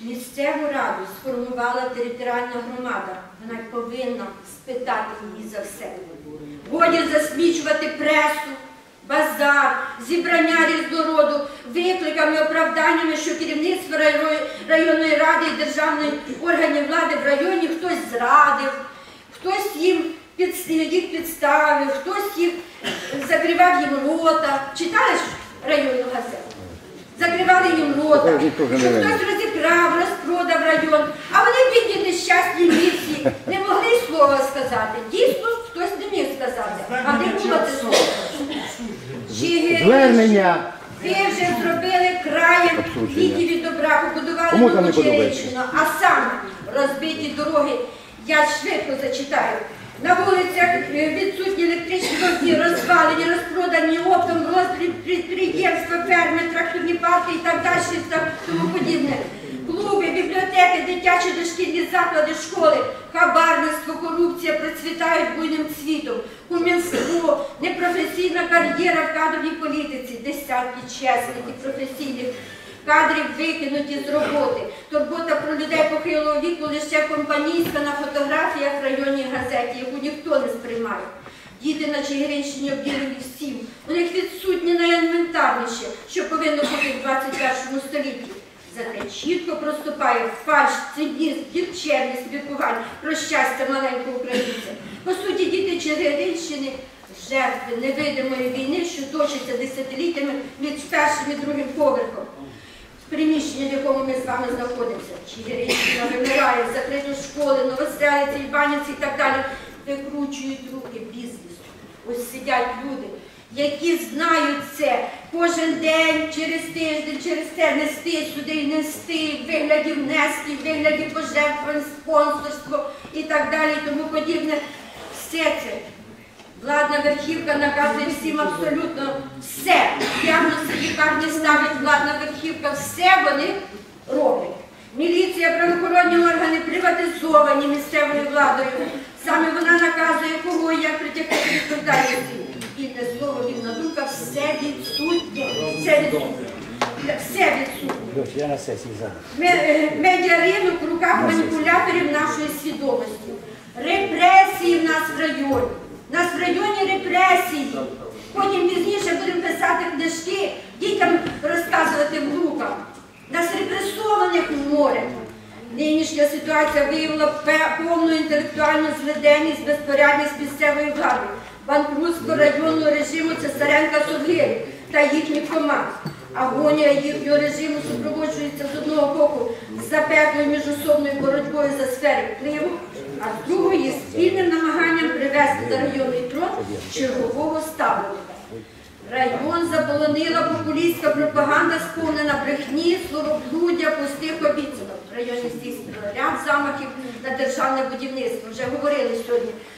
Місцеву раду сформувала територіальна громада. Вона повинна спитати її за все. Годі засмічувати пресу, базар, зібрання різного роду, викликами, оправданнями, що керівництво районної ради і державних органів влади в районі хтось зрадив, хтось їм під, їх підставив, хтось їх закривав їм рота. Читали ж районну газету? Закривали їм рота, що хтось розікрав, розпродав район, а вони бідні нещасні місці, не могли слова сказати. Дійсно, хтось не міг сказати. А де було це слово? Звернення. ви вже зробили краєм віки від добра, побудували Кому там а саме розбиті дороги. Я швидко зачитаю. На вулицях е, відсутні електричні вогні, розвалені, розпродані оптом, роздріб підприємства, ферми, тракторні парки і так далі, та тому подібне. Клуби, бібліотеки, дитячі дошкільні заклади, школи, хабарництво, корупція процвітають буйним цвітом, кумівство, непрофесійна кар'єра в кадровій політиці, десятки чесних і професійних кадрів викинуті з роботи. Турбота про людей похилого віку лише компанійська на фотографіях в районній газеті, яку ніхто не сприймає. Діти на Чигиринщині обділені всім. У них відсутні найелементарніше, що повинно бути в 21 столітті. Зате чітко проступає фальш, цинізм, дівчерність міркувань про щастя маленького українця. По суті, діти Чигиринщини жертви невидимої війни, що точиться десятиліттями між першим і другим поверхом. Приміщення, в якому ми з вами знаходимося, Чигиринщина вимирає, закриті школи, новоселиці, Іванівці і так далі, викручують руки бізнесу. Ось сидять люди, які знають це кожен день, через тиждень, через те нести сюди нести вигляді внесків, вигляді пожертвувань, спонсорство і так далі, і тому подібне. Все це Владна верхівка наказує всім абсолютно все. Діагнози лікарні ставить владна верхівка, все вони роблять. Міліція, правоохоронні органи приватизовані місцевою владою. Саме вона наказує, кого як притягти до відповідальності. Вільне слово, вільна думка, все відсутнє. Все відсутнє. Все відсутнє. Я на сесії зараз. Е, Медіаринок в руках маніпуляторів нашої свідомості. Репресії в нас в районі. У нас в районі репресії. Потім пізніше будемо писати книжки, дітям розказувати внукам. Нас репресованих море. Нинішня ситуація виявила повну інтелектуальну злиденність, безпорядність місцевої влади, банкрутство районного режиму Цесаренка Совгирі та їхніх команд. Агонія їхнього режиму супроводжується з одного боку запеклою міжособною боротьбою за сфери впливу, а з другої спільним намаганням привести на районний трон чергового ставленика. Район заполонила популістська пропаганда, сповнена брехні, словоблуддя, пустих обіцянок. В районі здійснено ряд замахів на державне будівництво. Вже говорили сьогодні